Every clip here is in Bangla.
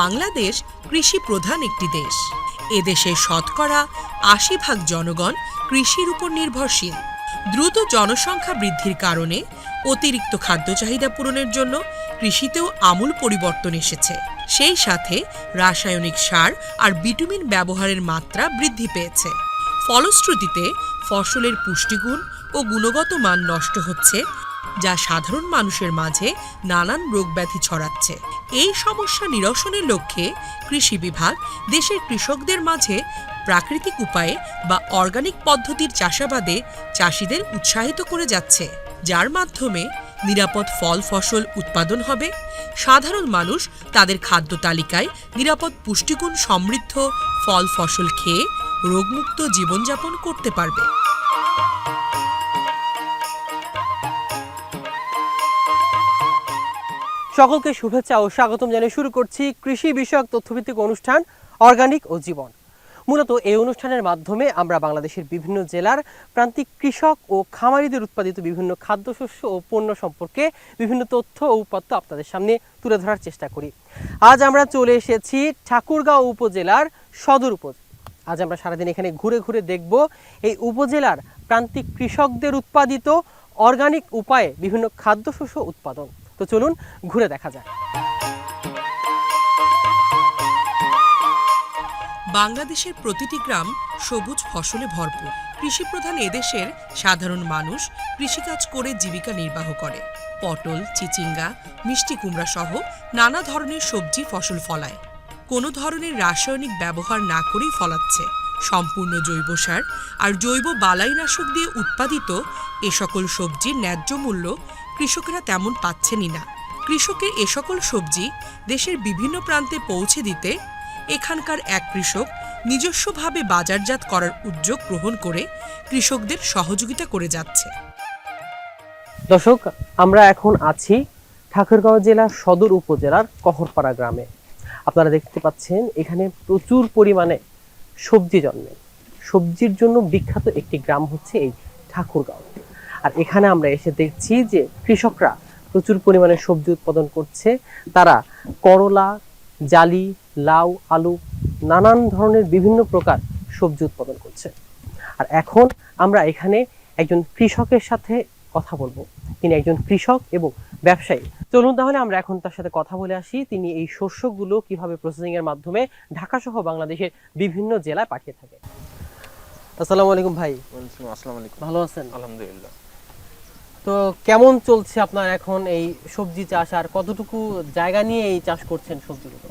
বাংলাদেশ কৃষি প্রধান একটি দেশ। এদেশে শতকরা আশি ভাগ জনগণ কৃষির উপর নির্ভরশীল। দ্রুত জনসংখ্যা বৃদ্ধির কারণে অতিরিক্ত খাদ্য চাহিদা পূরণের জন্য কৃষিতেও আমূল পরিবর্তন এসেছে। সেই সাথে রাসায়নিক সার আর ভিটামিন ব্যবহারের মাত্রা বৃদ্ধি পেয়েছে। ফলশ্রুতিতে ফসলের পুষ্টিগুণ ও গুণগত মান নষ্ট হচ্ছে, যা সাধারণ মানুষের মাঝে নানান রোগব্যাধি ছড়াচ্ছে। এই সমস্যা নিরসনের লক্ষ্যে কৃষি বিভাগ দেশের কৃষকদের মাঝে প্রাকৃতিক উপায়ে বা অর্গানিক পদ্ধতির চাষাবাদে চাষিদের উৎসাহিত করে যাচ্ছে। যার মাধ্যমে নিরাপদ ফল ফসল উৎপাদন হবে। সাধারণ মানুষ তাদের খাদ্য তালিকায় নিরাপদ পুষ্টিগুণ সমৃদ্ধ ফল ফসল খেয়ে রোগমুক্ত জীবনযাপন করতে পারবে। সকলকে শুভেচ্ছা ও স্বাগতম জানিয়ে শুরু করছি কৃষি বিষয়ক তথ্যভিত্তিক অনুষ্ঠান অর্গানিক ও জীবন। মূলত এই অনুষ্ঠানের মাধ্যমে আমরা বাংলাদেশের বিভিন্ন জেলার প্রান্তিক কৃষক ও খামারিদের উৎপাদিত বিভিন্ন খাদ্যশস্য ও পণ্য সম্পর্কে বিভিন্ন তথ্য ও উপাত্ত আপনাদের সামনে তুলে ধরার চেষ্টা করি। আজ আমরা চলে এসেছি ঠাকুরগাঁও উপজেলার সদর উপজেলা আজ আমরা সারাদিন এখানে ঘুরে ঘুরে দেখব এই উপজেলার প্রান্তিক কৃষকদের উৎপাদিত অর্গানিক উপায়ে বিভিন্ন খাদ্যশস্য উৎপাদন। তো চলুন ঘুরে দেখা যাক। বাংলাদেশের প্রতিটি গ্রাম সবুজ ফসলে ভরপুর। কৃষিপ্রধান এদেশের সাধারণ মানুষ কৃষিকাজ করে জীবিকা নির্বাহ করে। পটল, চিচিঙ্গা, মিষ্টি কুমড়া সহ নানা ধরনের সবজি ফসল ফলায়। কোনো ধরনের রাসায়নিক ব্যবহার না করেই ফলাচ্ছে। সম্পূর্ণ জৈব সার আর জৈব বালাইনাশক দিয়ে উৎপাদিত এ সকল সবজির ন্যায্য মূল্য কৃষকেরা তেমন পাচ্ছেনই না। কৃষকের এ সকল সবজি দেশের বিভিন্ন প্রান্তে পৌঁছে দিতে এখানকার এক কৃষক নিজস্বভাবে বাজারজাত করার উদ্যোগ গ্রহণ করে কৃষকদের সহযোগিতা করে যাচ্ছে। দর্শক, আমরা এখন আছি ঠাকুরগাঁও জেলার সদর উপজেলার কহরপাড়া গ্রামে। আপনারা দেখতে পাচ্ছেন, এখানে প্রচুর পরিমাণে সবজি জন্মে। সবজির জন্য বিখ্যাত একটি গ্রাম হচ্ছে এই ঠাকুরগাঁও। আর এখানে আমরা এসে দেখছি যে কৃষকরা প্রচুর পরিমাণে সবজি উৎপাদন করছে। তারা করলা জালি লাউ আলু নানান ধরনের বিভিন্ন প্রকার সবজি উৎপাদন করছে। আর এখন আমরা এখানে একজন কৃষকের সাথে কথা বলব। তিনি একজন কৃষক এবং ব্যবসায়ী। চলুন তাহলে আমরা এখন তার সাথে কথা বলে আসি। তিনি এই শস্যগুলো কীভাবে প্রসেসিং এর মাধ্যমে ঢাকা সহ বাংলাদেশের বিভিন্ন জেলায় পাঠিয়ে থাকে আসসালামু আলাইকুম ভাই। আসসালামু আলাইকুম। ভালো আছেন? আলহামদুলিল্লাহ। তো কেমন চলছে আপনার এখন এই সবজি চাষ আর কতটুকু জায়গা নিয়ে এই চাষ করছেন সবজিগুলো?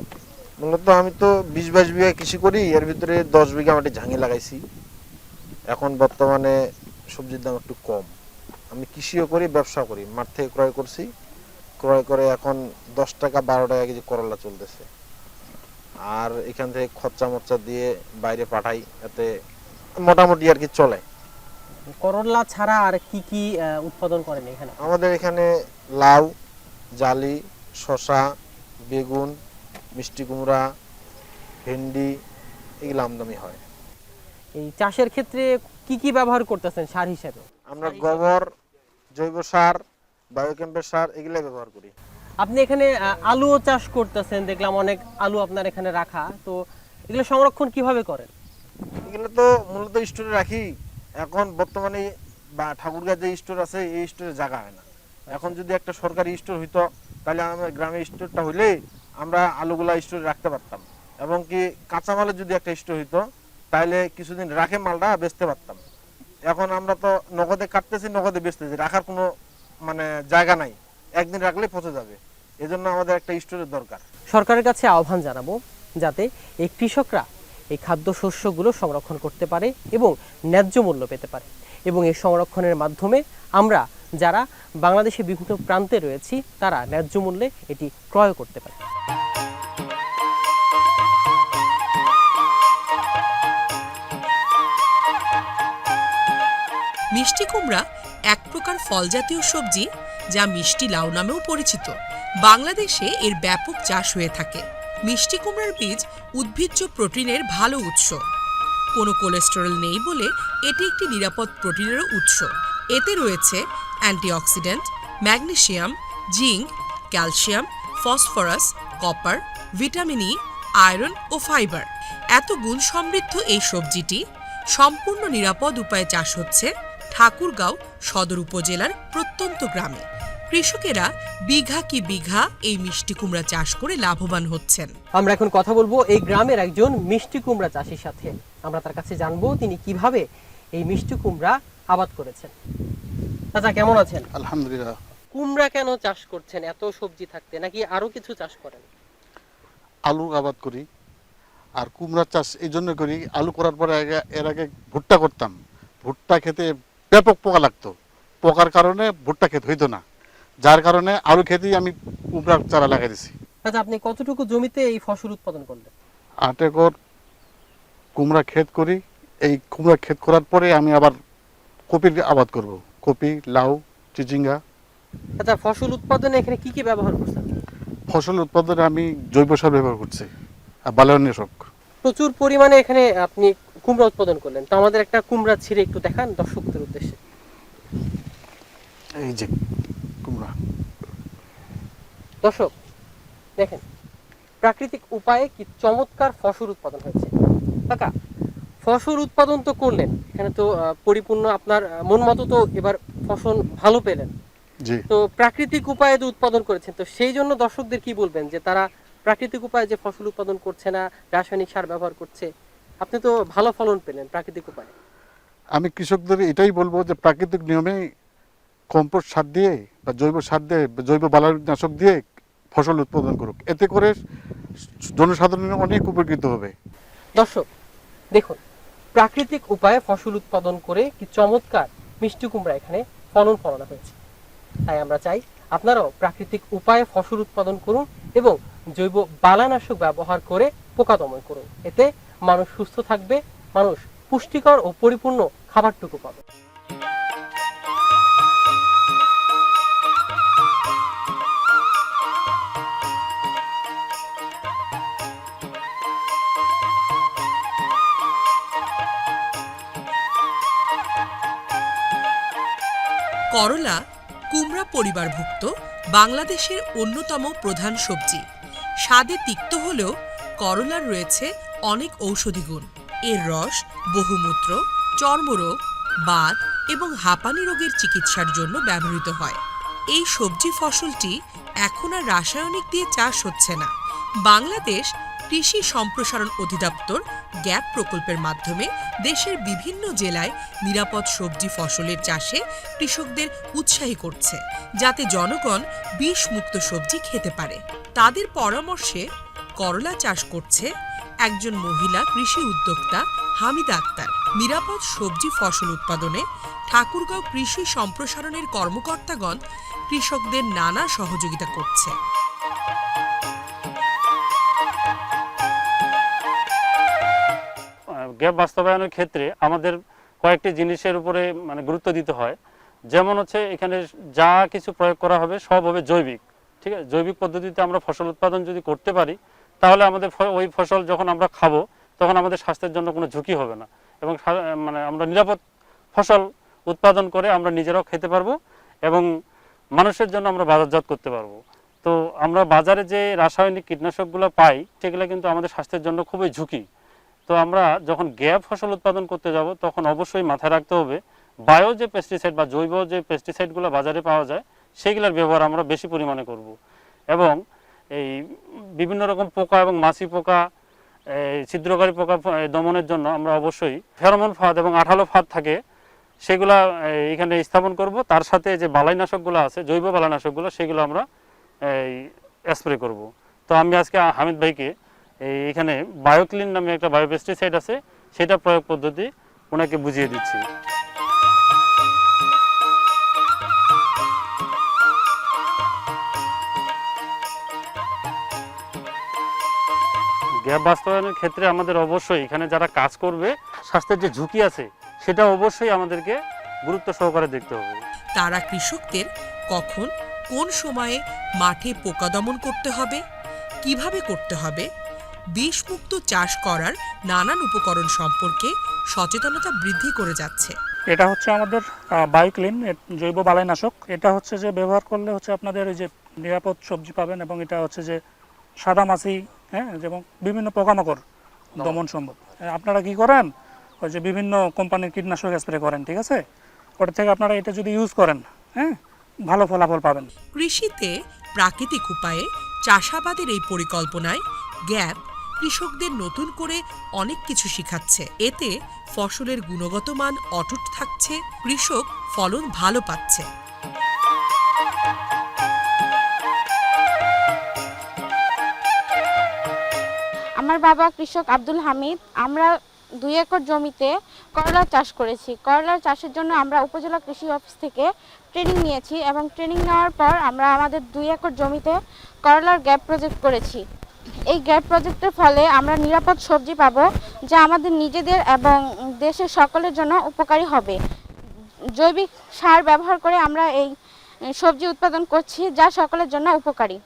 মূলত আমি তো বিশ বাইশ বিঘা কৃষি করি, এর ভিতরে দশ বিঘা মাটি ঝাঙে লাগাইছি। এখন বর্তমানে সবজির দাম একটু কম। আমি কৃষিও করি ব্যবসা করি, মাঠ থেকে ক্রয় করছি। ক্রয় করে এখন দশ টাকা বারো টাকা কেজি করলা চলতেছে। আর এখান থেকে খরচা মরচা দিয়ে বাইরে পাঠাই, এতে মোটামুটি আর কি চলে। করলা ছাড়া আর কি কি উৎপাদন করেন এখানে? আমাদের এখানে লাউ জালি শশা বেগুন মিষ্টি কুমড়া ভেন্ডি এগুলো আমদানি হয়। এই চাষের ক্ষেত্রে কি কি ব্যবহার করতেছেন সার হিসেবে? আমরা গোবর জৈব সার বায়োকেম্পের সার এগুলো ব্যবহার করি। আপনি এখানে আলুও চাষ করতেছেন দেখলাম অনেক আলু আপনার এখানে রাখা। তো এগুলো সংরক্ষণ কীভাবে করেন? এগুলো তো মূলত স্টোরে রাখি। এখন বর্তমানে বা ঠাকুরগাঁ যে স্টোর আছে, এই স্টোরে জায়গা হয় না। এখন যদি একটা সরকারি স্টোর হইতো, তাহলে আমার গ্রামে স্টোরটা হইলে আমরা আলুগুলা স্টোরে রাখতে পারতাম। এবং কি কাঁচামালের যদি একটা স্টোর হইতো, তাহলে কিছুদিন রাখে মালটা, বেচতে পারতাম। এখন আমরা তো নগদে কাটতেছি, নগদে বেচতেছি, রাখার কোনো মানে জায়গা নাই। একদিন রাখলে পচে যাবে। এজন্য আমাদের একটা স্টোরের দরকার। সরকারের কাছে আহ্বান জানাব, যাতে এই কৃষকরা এই খাদ্য শস্যগুলো সংরক্ষণ করতে পারে এবং ন্যায্য মূল্য পেতে পারে। এবং এই সংরক্ষণের মাধ্যমে আমরা যারা বাংলাদেশের বিভিন্ন প্রান্তে রয়েছি, তারা ন্যায্য মূল্যে এটি ক্রয় করতে পারে। মিষ্টি কুমড়া এক প্রকার ফল জাতীয় সবজি যা মিষ্টি লাউ নামেও পরিচিত। বাংলাদেশে এর ব্যাপক চাষ হয়ে থাকে। মিষ্টি কুমড়ার বীজ উদ্ভিজ্জ প্রোটিনের ভালো উৎস। কোনো কোলেস্টেরল নেই বলে এটি একটি নিরাপদ প্রোটিনেরও উৎস। এতে রয়েছে antioxidant magnesium zinc, calcium, phosphorus, copper, vitamin E, iron ও ফাইবার। এত গুণ সমৃদ্ধ এই সবজিটি সম্পূর্ণ নিরাপদ উপায়ে চাষ হচ্ছে ঠাকুরগাঁও সদর উপজেলার প্রত্যন্ত গ্রামে। কৃষকেরা বিঘা কি বিঘা এই মিষ্টি কুমড়া চাষ করে লাভবান হচ্ছেন। আমরা এখন কথা বলব এই গ্রামের একজন মিষ্টি কুমড়া চাষির সাথে। আমরা তার কাছে জানব তিনি কীভাবে এই মিষ্টি কুমড়া আবাদ করেছেন। চাচা কেমন আছেন? আলহামদুলিল্লাহ। কুমড়া কেন চাষ করছেন? এত সবজি থাকতে নাকি আরও কিছু চাষ করেন? আলু আবাদ করি আর কুমড়া চাষ এই জন্য করি আলু করার পরে আগে- এর আগে ভুট্টা করতাম। ভুট্টা খেতে ব্যাপক পোকা লাগতো। পোকার কারণে ভুট্টা খেতে হইতো না। যার কারণে আলু খেতেই আমি কুমড়ার চারা লাগাই দিছি। আচ্ছা আপনি কতটুকু জমিতে এই ফসল উৎপাদন করলেন? আট একর কুমড়া ক্ষেত করি। এই কুমড়া ক্ষেত করার পরে আমি আবার কপির আবাদ করব। কপি লাউ চিচিঙ্গা। আচ্ছা ফসল উৎপাদনে এখানে কি কি ব্যবহার করছেন? ফসল উৎপাদনে আমি জৈব সার ব্যবহার করছি আর বালান্বেষক প্রচুর পরিমাণে এখানে আপনি কুমড়া উৎপাদন করলেন। তো আমাদের একটা কুমড়া ছিঁড়ে একটু দেখান দর্শকদের উদ্দেশ্যে। এই যে দর্শক দেখেন প্রাকৃতিক উপায়ে কি চমৎকার ফসল উৎপাদন হয়েছে। কাকা ফসল উৎপাদন তো করলেন এখানে তো পরিপূর্ণ আপনার মন মতো তো এবার ফসল ভালো পেলেন। তো প্রাকৃতিক উপায়ে তো উৎপাদন করেছেন তো সেই জন্য দর্শকদের কি বলবেন যে তারা প্রাকৃতিক উপায়ে যে ফসল উৎপাদন করছে না রাসায়নিক সার ব্যবহার করছে আপনি তো ভালো ফলন পেলেন প্রাকৃতিক উপায়ে। আমি কৃষকদের এটাই বলব যে প্রাকৃতিক নিয়মে কম্পোস্ট সার দিয়ে বা জৈব সার দিয়ে জৈব বালানাশক দিয়ে ফসল উৎপাদন করুক। এতে করে জনসাধারণ অনেক উপকৃত হবে। দর্শক, দেখুন, প্রাকৃতিক উপায়ে ফসল উৎপাদন করে কি চমৎকার মিষ্টি কুমড়া এখানে ফলন ফলানো হয়েছে। তাই আমরা চাই আপনারাও প্রাকৃতিক উপায়ে ফসল উৎপাদন করুন এবং জৈব বালানাশক ব্যবহার করে পোকা দমন করুন। এতে মানুষ সুস্থ থাকবে, মানুষ পুষ্টিকর ও পরিপূর্ণ খাবারটুকু পাবে। করলা কুমড়া পরিবারভুক্ত বাংলাদেশের অন্যতম প্রধান সবজি। স্বাদে তিক্ত হলেও করলার রয়েছে অনেক ঔষধি গুণ। এর রস, বহুমূত্র, চর্মরোগ, বাত এবং হাঁপানি রোগের চিকিৎসার জন্য ব্যবহৃত হয়। এই সবজি ফসলটি এখন আর রাসায়নিক দিয়ে চাষ হচ্ছে না। বাংলাদেশ কৃষি সম্প্রসারণ অধিদপ্তর গ্যাপ প্রকল্পের মাধ্যমে দেশের বিভিন্ন জেলায় নিরাপদ সবজি ফসলের চাষে কৃষকদের উৎসাহী করছে, যাতে জনগণ বিষ মুক্ত সবজি খেতে পারে। তাদের পরামর্শে করলা চাষ করছে একজন মহিলা কৃষি উদ্যোক্তা হামিদ আক্তার। নিরাপদ সবজি ফসল উৎপাদনে ঠাকুরগাঁও কৃষি সম্প্রসারণের কর্মকর্তাগণ কৃষকদের নানা সহযোগিতা করছে। গ্যাপ বাস্তবায়নের ক্ষেত্রে আমাদের কয়েকটি জিনিসের উপরে মানে গুরুত্ব দিতে হয়। যেমন হচ্ছে এখানে যা কিছু প্রয়োগ করা হবে সব হবে জৈবিক, ঠিক আছে? জৈবিক পদ্ধতিতে আমরা ফসল উৎপাদন যদি করতে পারি, তাহলে আমাদের ওই ফসল যখন আমরা খাব, তখন আমাদের স্বাস্থ্যের জন্য কোনো ঝুঁকি হবে না এবং মানে আমরা নিরাপদ ফসল উৎপাদন করে আমরা নিজেরাও খেতে পারব এবং মানুষের জন্য আমরা বাজারজাত করতে পারব। তো আমরা বাজারে যে রাসায়নিক কীটনাশকগুলো পাই, সেগুলো কিন্তু আমাদের স্বাস্থ্যের জন্য খুবই ঝুঁকি। তো আমরা যখন গ্যাপ ফসল উৎপাদন করতে যাব, তখন অবশ্যই মাথায় রাখতে হবে, বায়ো যে পেস্টিসাইড বা জৈব যে পেস্টিসাইডগুলো বাজারে পাওয়া যায় সেগুলোর ব্যবহার আমরা বেশি পরিমাণে করব। এবং এই বিভিন্ন রকম পোকা এবং মাছি পোকা ছিদ্রকারী পোকা দমনের জন্য আমরা অবশ্যই ফেরোমন ফাঁদ এবং আঠালো ফাঁদ থাকে, সেগুলা এখানে স্থাপন করব। তার সাথে যে বালাইনাশকগুলো আছে, জৈব বালাইনাশকগুলো সেগুলো আমরা এই স্প্রে করব। তো আমি আজকে হামিদ ভাইকে এখানে বায়োক্লিন নামে একটা বায়োপেস্টিসাইড আছে, সেটা প্রয়োগ পদ্ধতি ওনাকে বুঝিয়ে দিচ্ছি। গ্যাপ বাস্তবায়নের ক্ষেত্রে আমাদের অবশ্যই এখানে যারা কাজ করবে, স্বাস্থ্যের যে ঝুঁকি আছে, সেটা অবশ্যই আমাদেরকে গুরুত্ব সহকারে দেখতে হবে। তারা কৃষকদের কখন, কোন সময়ে মাঠে পোকা দমন করতে হবে, কীভাবে করতে হবে বিষমুক্ত চাষ করার নানান উপকরণ সম্পর্কে সচেতনতা বৃদ্ধি করে যাচ্ছে। এটা হচ্ছে আমাদের বায়োক্লিন জৈব বালাইনাশক। এটা হচ্ছে যে ব্যবহার করলে হচ্ছে আপনাদের ওই যে নিরাপদ সবজি পাবেন এবং এটা হচ্ছে যে সাদামাছি হ্যাঁ যেমন বিভিন্ন পোকামাকড় দমন সম্ভব। হ্যাঁ, আপনারা কি করেন? ওই যে বিভিন্ন কোম্পানির কীটনাশক স্প্রে করেন ঠিক আছে? ওটা থেকে আপনারা এটা যদি ইউজ করেন হ্যাঁ ভালো ফলাফল পাবেন। কৃষিতে প্রাকৃতিক উপায়ে চাষাবাদের এই পরিকল্পনায় গ্যাপ কৃষকদের নতুন করে অনেক কিছু শিখাচ্ছে। এতে ফসলের গুণগত মান অটুট থাকছে, কৃষক ফলন ভালো পাচ্ছে। আমার বাবা কৃষক আব্দুল হামিদ। আমরা দুই একর জমিতে করলা চাষ করেছি। করলার চাষের জন্য আমরা উপজেলা কৃষি অফিস থেকে ট্রেনিং নিয়েছি এবং ট্রেনিং নেওয়ার পর আমরা আমাদের দুই একর জমিতে করলার গ্যাপ প্রজেক্ট করেছি। এই গ্যাপ প্রজেক্টের ফলে আমরা নিরাপদ সবজি পাবো, যা আমাদের নিজেদের এবং দেশের সকলের জন্য উপকারী হবে। জৈবিক সার ব্যবহার করে আমরা এই সবজি উৎপাদন করছি, যা সকলের জন্য উপকারী।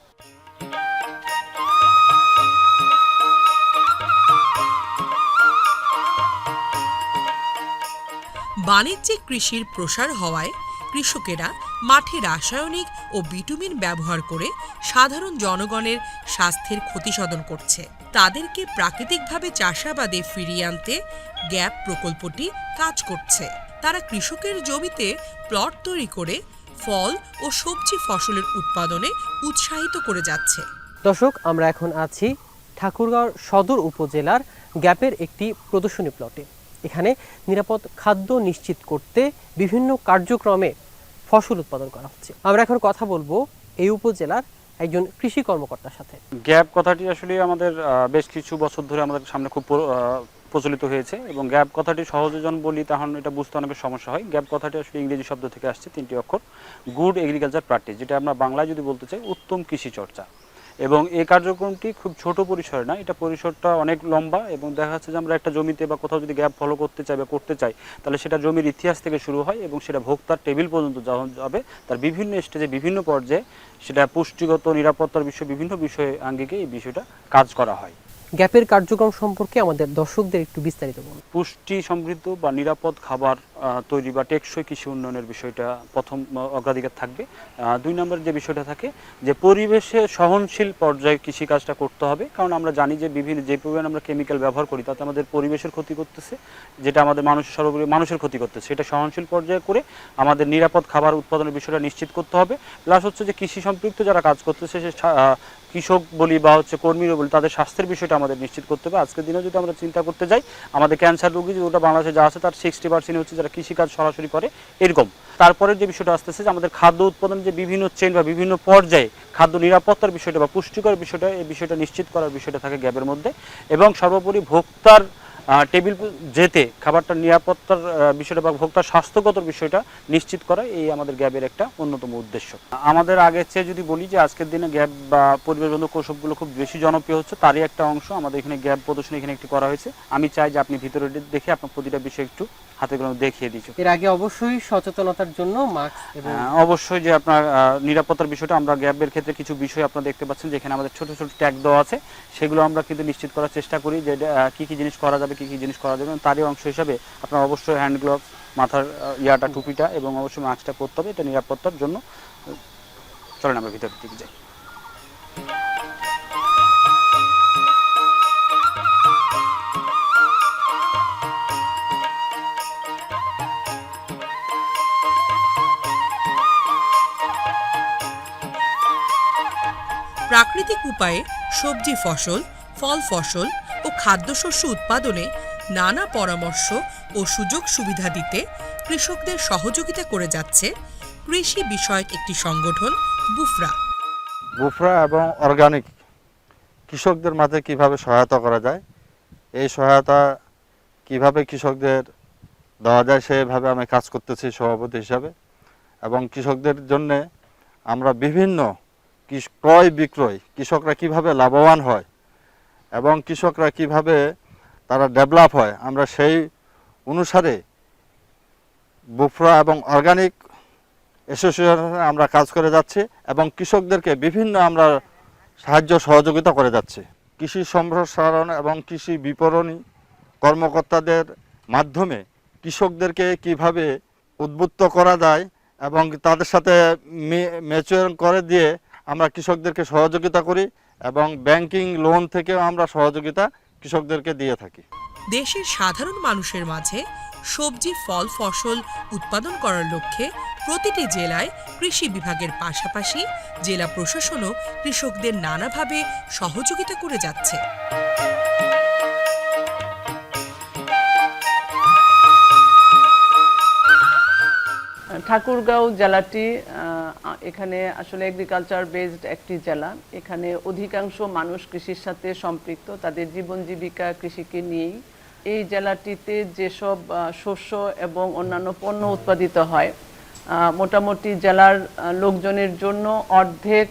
বাণিজ্যিক কৃষির প্রসার হওয়ায় কৃষকেরা মাঠে রাসায়নিক ও বিটুমিন ব্যবহার করে সাধারণ জনগণের স্বাস্থ্যের ক্ষতিসাধন করছে। তাদেরকে প্রাকৃতিকভাবে চাষাবাদে ফিরিয়ে আনতে গ্যাপ প্রকল্পটি কাজ করছে। তারা কৃষকের জমিতে প্লট তৈরি করে ফল ও সবজি ফসলের উৎপাদনে উৎসাহিত করে যাচ্ছে। দর্শক, আমরা এখন আছি ঠাকুরগাঁও সদর উপজেলার গ্যাপের একটি প্রদর্শনী প্লটে। এখানে নিরাপদ খাদ্য নিশ্চিত করতে বিভিন্ন কার্যক্রমে ফসল উৎপাদন করা হচ্ছে। আমরা এখন কথা বলব এই উপজেলার একজন কৃষি কর্মকর্তার সাথে। গ্যাপ কথাটি আসলে আমাদের বেশ কিছু বছর ধরে আমাদের সামনে খুব প্রচলিত হয়েছে এবং গ্যাপ কথাটি সহজে বলি তখন এটা বুঝতে অনেক সমস্যা হয়। গ্যাপ কথাটি আসলে ইংরেজি শব্দ থেকে আসছে, তিনটি অক্ষর। গুড এগ্রিকালচার প্র্যাকটিস যেটা আমরা বাংলায় যদি বলতে চাই, উত্তম কৃষি চর্চা। এবং এই কার্যক্রমটি খুব ছোট পরিসরে না, এটা পরিসরটা অনেক লম্বা এবং দেখা যাচ্ছে যে আমরা একটা জমিতে বা কোথাও যদি গ্যাপ ফলো করতে চাই বা করতে চাই, তাহলে সেটা জমির ইতিহাস থেকে শুরু হয় এবং সেটা ভোক্তার টেবিল পর্যন্ত যখন যাবে, তার বিভিন্ন স্টেজে বিভিন্ন পর্যায়ে সেটা পুষ্টিগত নিরাপত্তার বিষয় বিভিন্ন বিষয়ে আঙ্গিকে এই বিষয়টা কাজ করা হয়। গ্যাপের কার্যক্রম সম্পর্কে আমাদের দর্শকদের একটু বিস্তারিত বলুন। পুষ্টি সমৃদ্ধ বা নিরাপদ খাবার তৈরি বা টেকসই কৃষি উন্নয়নের বিষয়টা প্রথম অগ্রাধিকার থাকবে। দুই নম্বর যে বিষয়টা থাকে, যে পরিবেশে সহনশীল পর্যায়ে কৃষিকাজটা করতে হবে। কারণ আমরা জানি যে বিভিন্ন, যে পরিমাণ আমরা কেমিক্যাল ব্যবহার করি, তাতে আমাদের পরিবেশের ক্ষতি করতেছে, যেটা আমাদের মানুষের সর্বোপরি, মানুষের ক্ষতি করতেছে। সেটা সহনশীল পর্যায়ে করে আমাদের নিরাপদ খাবার উৎপাদনের বিষয়টা নিশ্চিত করতে হবে। প্লাস হচ্ছে যে কৃষি সম্পৃক্ত যারা কাজ করতেছে, সে কৃষক বলি বা হচ্ছে কর্মীরা বলি, তাদের স্বাস্থ্যের বিষয়টা আমাদের নিশ্চিত করতে হবে। আজকের দিনে যদি আমরা চিন্তা করতে যাই, আমাদের ক্যান্সার রোগী যে ওটা বাংলাদেশে যা আছে তার সিক্সটি পার্সেন্ট হচ্ছে যারা কৃষিকাজ সরাসরি করে, এরকম। তারপরে যে বিষয়টা আসতেছে যে আমাদের খাদ্য উৎপাদন যে বিভিন্ন চেন বা বিভিন্ন পর্যায়ে খাদ্য নিরাপত্তার বিষয়টা বা পুষ্টিকর বিষয়টা, এই বিষয়টা নিশ্চিত করার বিষয়টা থাকে গ্যাপের মধ্যে। এবং সর্বোপরি ভোক্তার টেবিল যেতে খাবারটার নিরাপত্তার বিষয়টা বা ভোক্তার স্বাস্থ্যগত বিষয়টা নিশ্চিত করা এই আমাদের গ্যাপের একটা অন্যতম উদ্দেশ্য। আমাদের আগের চেয়ে যদি বলি যে আজকের দিনে গ্যাপ বা পরিবেশ বান্ধব কৌশলগুলো খুব বেশি জনপ্রিয় হচ্ছে তারই একটা অংশ আমাদের এখানে গ্যাপ প্রদর্শনী এখানে একটি করা হয়েছে। আমি চাই যে আপনি ভিতরে দেখে আপনার প্রতিটা বিষয় একটু হাতে করে দেখিয়ে দিচ্ছি এর আগে অবশ্যই সচেতনতার জন্য মাস্ক অবশ্যই যে আপনার নিরাপত্তার বিষয়টা আমরা গ্যাপের ক্ষেত্রে কিছু বিষয় আপনারা দেখতে পাচ্ছেন যেখানে আমাদের ছোট ছোট ট্যাগ দেওয়া আছে সেগুলো আমরা কিন্তু নিশ্চিত করার চেষ্টা করি যে কি কি জিনিস করা যাবে কি কি জিনিস করা যাবে তারই অংশ হিসাবে আপনার অবশ্যই হ্যান্ড গ্লোভস মাথার ইয়াটা টুপিটা এবং অবশ্যই মাস্কটা পরতে হবে এটা নিরাপত্তার জন্য। চলেন আমরা ভিতরের দিকে যাই। প্রাকৃতিক উপায়ে সবজি ফসল ফল ফসল ও খাদ্যশস্য উৎপাদনে নানা পরামর্শ ও সুযোগ সুবিধা দিতে কৃষকদের সহযোগিতা করে যাচ্ছে কৃষি বিষয়ক একটি সংগঠন, বুফরা। বুফরা এবং অর্গানিক কৃষকদের মাঝে কীভাবে সহায়তা করা যায়, এই সহায়তা কীভাবে কৃষকদের দেওয়া যায় সেভাবে আমি কাজ করতেছি সভাপতি হিসাবে এবং কৃষকদের জন্যে আমরা বিভিন্ন ক্রয় বিক্রয় কৃষকরা কীভাবে লাভবান হয় এবং কৃষকরা কীভাবে তারা ডেভেলপ হয়, আমরা সেই অনুসারে বুফরা এবং অর্গানিক অ্যাসোসিয়েশনে আমরা কাজ করে যাচ্ছি এবং কৃষকদেরকে বিভিন্ন আমরা সাহায্য সহযোগিতা করে যাচ্ছি। কৃষি সম্প্রসারণ এবং কৃষি বিপণনী কর্মকর্তাদের মাধ্যমে কৃষকদেরকে কীভাবে উদ্বুদ্ধ করা যায় এবং তাদের সাথে ম্যাচুয়ার করে দিয়ে আমরা কৃষকদেরকে সহযোগিতা করি এবং ব্যাংকিং লোন থেকেও আমরা সহযোগিতা কৃষকদেরকে দিয়ে থাকি। দেশের সাধারণ মানুষের মাঝে সবজি ফল ফসল উৎপাদন করার লক্ষ্যে প্রতিটি জেলায় কৃষি বিভাগের পাশাপাশি জেলা প্রশাসনও কৃষকদের নানাভাবে সহযোগিতা করে যাচ্ছে। ঠাকুরগাঁও জেলাটি এখানে আসলে এগ্রিকালচার বেসড একটি জেলা। এখানে অধিকাংশ মানুষ কৃষির সাথে সম্পৃক্ত। তাদের জীবন জীবিকা কৃষিকে নিয়েই। এই জেলাটিতে যেসব শস্য এবং অন্যান্য পণ্য উৎপাদিত হয় মোটামুটি জেলার লোকজনের জন্য অর্ধেক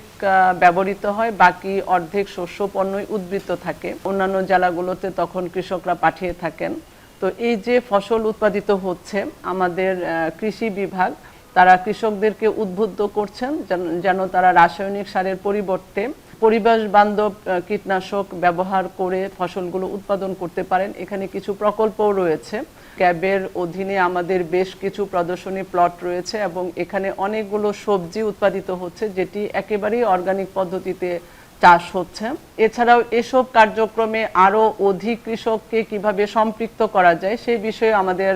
ব্যবহৃত হয়, বাকি অর্ধেক শস্য পণ্যই উদ্বৃত্ত থাকে। অন্যান্য জেলাগুলোতে তখন কৃষকরা পাঠিয়ে থাকেন। তো এই যে ফসল উৎপাদিত হচ্ছে, আমাদের কৃষি বিভাগ তারা কৃষকদেরকে উদ্বুদ্ধ করছেন যেন- তারা রাসায়নিক সারের পরিবর্তে পরিবেশ বান্ধব কীটনাশক ব্যবহার করে ফসলগুলো উৎপাদন করতে পারেন। এখানে কিছু প্রকল্পও রয়েছে। ক্যাবের অধীনে আমাদের বেশ কিছু প্রদর্শনী প্লট রয়েছে এবং এখানে অনেকগুলো সবজি উৎপাদিত হচ্ছে, যেটি একেবারেই অর্গানিক পদ্ধতিতে চাষ হচ্ছে। এছাড়াও এসব কার্যক্রমে আরও অধিক কৃষককে কীভাবে সম্পৃক্ত করা যায় সেই বিষয়ে আমাদের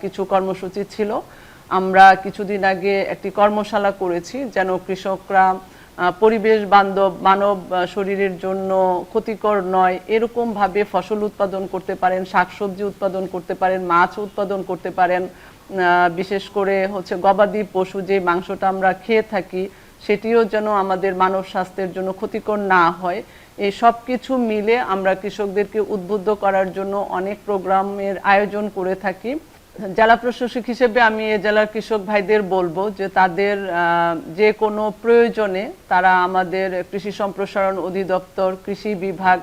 কিছু কর্মসূচি ছিল। আমরা কিছুদিন আগে একটি কর্মশালা করেছি যেন কৃষকরা পরিবেশ বান্ধব, মানব শরীরের জন্য ক্ষতিকর নয়, এরকমভাবে ফসল উৎপাদন করতে পারেন, শাকসবজি উৎপাদন করতে পারেন, মাছ উৎপাদন করতে পারেন বিশেষ করে হচ্ছে গবাদি পশু যে মাংসটা আমরা খেয়ে থাকি, সেটিও যেন আমাদের মানব স্বাস্থ্যের জন্য ক্ষতিকর না হয়। এই সব কিছু মিলে আমরা কৃষকদেরকে উদ্বুদ্ধ করার জন্য অনেক প্রোগ্রামের আয়োজন করে থাকি। জেলা প্রশাসক হিসেবে আমি এ জেলার কৃষক ভাইদের বলব যে তাদের যে কোনো প্রয়োজনে তারা আমাদের কৃষি সম্প্রসারণ অধিদপ্তর, কৃষি বিভাগ,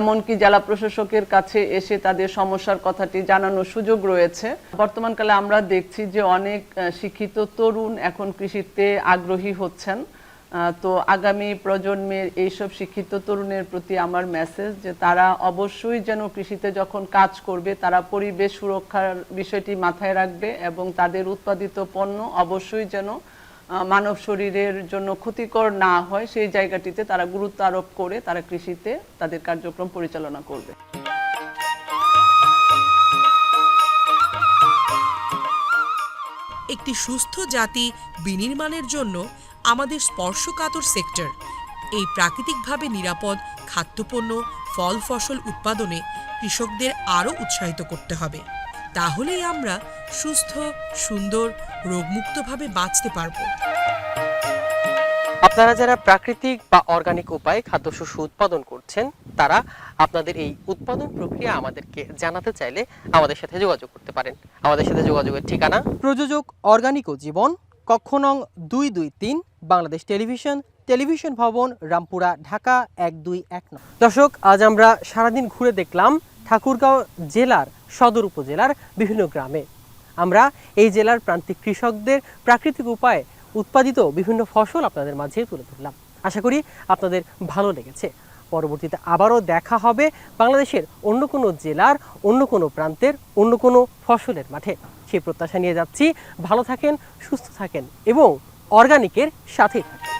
এমনকি জেলা প্রশাসকের কাছে এসে তাদের সমস্যার কথাটি জানানোর সুযোগ রয়েছে। বর্তমানকালে আমরা দেখছি যে অনেক শিক্ষিত তরুণ এখন কৃষিতে আগ্রহী হচ্ছেন। তো আগামী প্রজন্মের এইসব শিক্ষিত তরুণের প্রতি আমার মেসেজ যে তারা অবশ্যই যেন কৃষিতে যখন কাজ করবে, তারা পরিবেশ সুরক্ষার বিষয়টি মাথায় রাখবে এবং তাদের উৎপাদিত পণ্য অবশ্যই যেন মানব শরীরের জন্য ক্ষতিকর না হয়, সেই জায়গাটিতে তারা গুরুত্ব আরোপ করে তারা কৃষিতে তাদের কার্যক্রম পরিচালনা করবে। একটি সুস্থ জাতি বিনির্মাণের জন্য আমাদের স্পর্শকাতর সেক্টর। এই প্রাকৃতিকভাবে নিরাপদ খাদ্যপণ্য ফল ফসল উৎপাদনে কৃষকদের আরও উৎসাহিত করতে হবে। তাহলেই আমরা সুস্থ সুন্দর রোগমুক্তভাবে বাঁচতে পারব। আপনারা যারা প্রাকৃতিক বা অর্গানিক উপায়ে খাদ্যশস্য উৎপাদন করছেন তারা আপনাদের এই উৎপাদন প্রক্রিয়া আমাদেরকে জানাতে চাইলে আমাদের সাথে যোগাযোগ করতে পারেন। আমাদের সাথে যোগাযোগের ঠিকানা? প্রযোজক অর্গানিক ও জীবন। কক্ষ নং দুই দুই তিন, বাংলাদেশ টেলিভিশন টেলিভিশন ভবন, রামপুরা, ঢাকা এক দুই এক নয়। দর্শক, আজ আমরা সারাদিন ঘুরে দেখলাম ঠাকুরগাঁও জেলার সদর উপজেলার বিভিন্ন গ্রামে। আমরা এই জেলার প্রান্তিক কৃষকদের প্রাকৃতিক উপায়ে উৎপাদিত বিভিন্ন ফসল আপনাদের মাঝে তুলে ধরলাম। আশা করি আপনাদের ভালো লেগেছে। পরবর্তীতে আবারও দেখা হবে বাংলাদেশের অন্য কোনো জেলার, অন্য কোনো প্রান্তের, অন্য কোনো ফসলের মাঠে। সেই প্রত্যাশা নিয়ে যাচ্ছি। ভালো থাকেন, সুস্থ থাকেন এবং অর্গানিকের সাথে থাকেন।